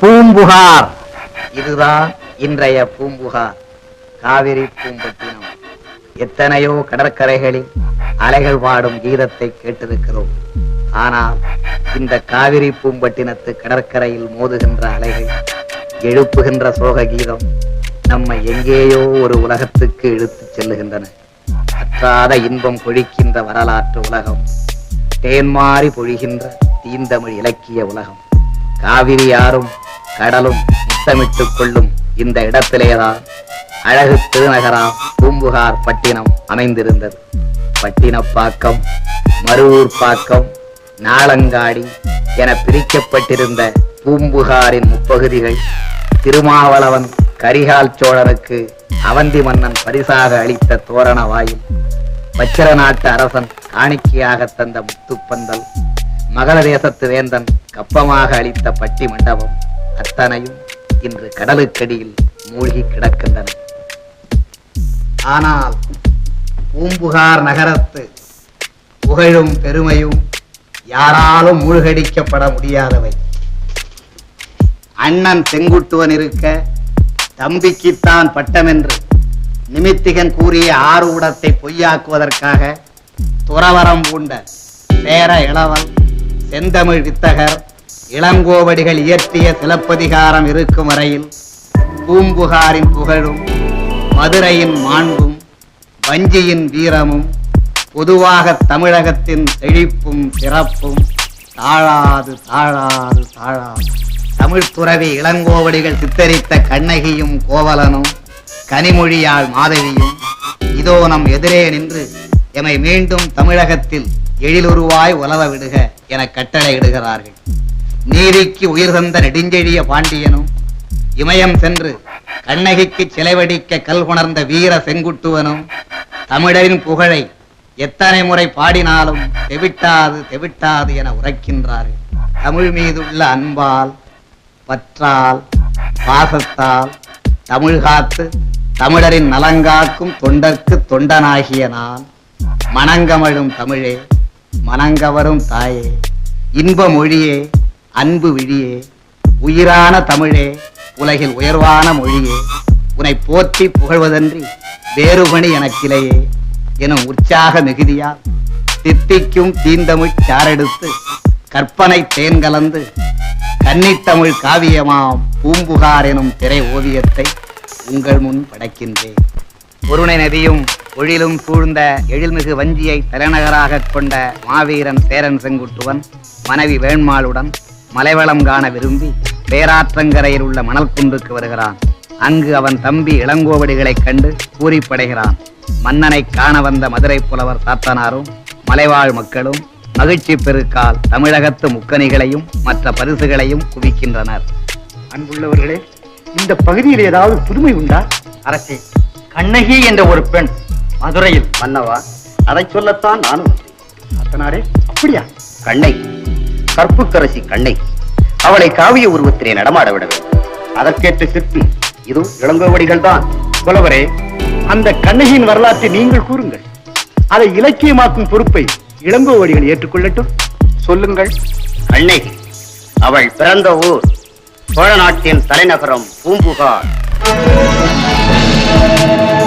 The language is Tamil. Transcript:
பூம்புகார். இதுதான் இன்றைய பூம்புகார். காவிரி பூம்பட்டினம். எத்தனையோ கடற்கரைகளில் அலைகள் பாடும் கீதத்தை கேட்டிருக்கிறோம். ஆனால் இந்த காவிரி பூம்பட்டினத்து கடற்கரையில் மோதுகின்ற அலைகள் எழுப்புகின்ற சோக கீதம் நம்மை எங்கேயோ ஒரு உலகத்துக்கு இழுத்துச் செல்லுகின்றன. அற்றாத இன்பம் பொழிக்கின்ற வரலாற்று உலகம் தேன்மாறி பொழிகின்ற தீந்தமிழ் இலக்கிய உலகம். காவிரி யாரும் கடலும் முத்தமிட்டுக் கொள்ளும் இந்த இடத்திலேதான் அழகு திருநகராம் பூம்புகார் பட்டினம் அமைந்திருந்தது. பட்டினப்பாக்கம் மருவூர் பாக்கம் நாளங்காடி என பிரிக்கப்பட்டிருந்த பூம்புகாரின் முப்பகுதிகள் திருமாவளவன் கரிகால் சோழனுக்கு அவந்தி மன்னன் பரிசாக அளித்த தோரண வாயில். வச்சிர நாட்டு அரசன் காணிக்கையாக தந்த முத்துப்பந்தல் மகர தேசத்து வேந்தன் கப்பமாக அளித்த பட்டி மண்டபம் அத்தனையும் இன்று கடலுக்கடியில் மூழ்கி கிடக்கின்றன. ஆனால் பூம்புகார் நகரத்து புகழும் பெருமையும் யாராலும் மூழ்கடிக்கப்பட முடியாதவை. அண்ணன் செங்குட்டுவன் இருக்க தம்பிக்குத்தான் பட்டம் என்று நிமித்திகன் கூறிய ஆறு உடத்தை பொய்யாக்குவதற்காக துறவரம் பூண்ட பேர இளவல் செந்தமிழ் வித்தகர் இளங்கோவடிகள் இயற்றிய சிலப்பதிகாரம் இருக்கும் வரையில் பூம்புகாரின் புகழும் மதுரையின் மாண்பும் வஞ்சியின் வீரமும் பொதுவாக தமிழகத்தின் செழிப்பும் சிறப்பும் தாழாது தாழாது தாழாது. தமிழ் துறவி இளங்கோவடிகள் சித்தரித்த கண்ணகியும் கோவலனும் கனிமொழியாள் மாதவியும் இதோ நம் எதிரே நின்று எமை மீண்டும் தமிழகத்தில் எழிலுருவாய் உலவ விடுக. என கட்டளையிடுகிறார்கள். நீதிக்கு உயிர் தந்த நெடுஞ்செழிய பாண்டியனும் இமயம் சென்று கண்ணகிக்கு சிலைவடிக்க கல்குணர்ந்த வீர செங்குட்டுவனும் தமிழரின் புகழை எத்தனை முறை பாடினாலும் தெவிட்டாது தெவிட்டாது என உரைக்கின்றார்கள். தமிழ் மீதுள்ள அன்பால் பற்றால் பாசத்தால் தமிழ் காத்து தமிழரின் நலங்காக்கும் தொண்டர்க்கு தொண்டனாகிய நான் மணங்கமழும் தமிழே. மனங்கவரும் தாயே இன்ப மொழியே அன்பு விழியே உயிரான தமிழே உலகில் உயர்வான மொழியே உனை போற்றி புகழ்வதன்றி வேறுபணி எனக்கிலையே எனும் உற்சாக மிகுதியால் தித்திக்கும் தீந்தமிழ் சாரெடுத்து கற்பனை தேன் கலந்து கன்னித்தமிழ் காவியமாம் பூம்புகார் எனும் திரை ஓவியத்தை உங்கள் முன் படைக்கின்றேன். பொருணை நதியும் ஒழிலும் சூழ்ந்த எழில்மிகு வஞ்சியை தலைநகராக கொண்ட மாவீரன் சேரன் செங்குட்டுவன் மனைவி வேண்மாளுடன் மலைவளம் காண விரும்பி பேராற்றங்கரையில் உள்ள மணல் குன்றுக்கு வருகிறான். அங்கு அவன் தம்பி இளங்கோவடிகளைக் கண்டு பூரிப்படைகிறான். மன்னனை காண வந்த மதுரை புலவர் சாத்தனாரும் மலைவாழ் மக்களும் மகிழ்ச்சி பெருக்கால் தமிழகத்து முக்கணிகளையும் மற்ற பரிசுகளையும் குவிக்கின்றனர். அன்புள்ளவர்களே இந்த பகுதியில் ஏதாவது புதுமை உண்டா? அரசே. கண்ணகி என்ற ஒரு பெண் மதுரையில். மன்னவா? அதை சொல்லத்தான் நானும் அத்தனாரே? அப்படியா? கண்ணை. கற்புக்கரசி கண்ணை. அவளை காவிய உருவத்திலே நடமாட விட வேண்டும். அதற்கேற்ற சிற்பி. இது இளங்கோவடிகள் தான். புலவரே அந்த கண்ணகியின் வரலாற்றை நீங்கள் கூறுங்கள். அதை இலக்கியமாக்கும் பொறுப்பை இளங்கோவடிகள் ஏற்றுக்கொள்ளட்டும். சொல்லுங்கள். கண்ணகி அவள் பிறந்த ஊர். சோழ நாட்டின் தலைநகரம் பூம்புகார். Thank you.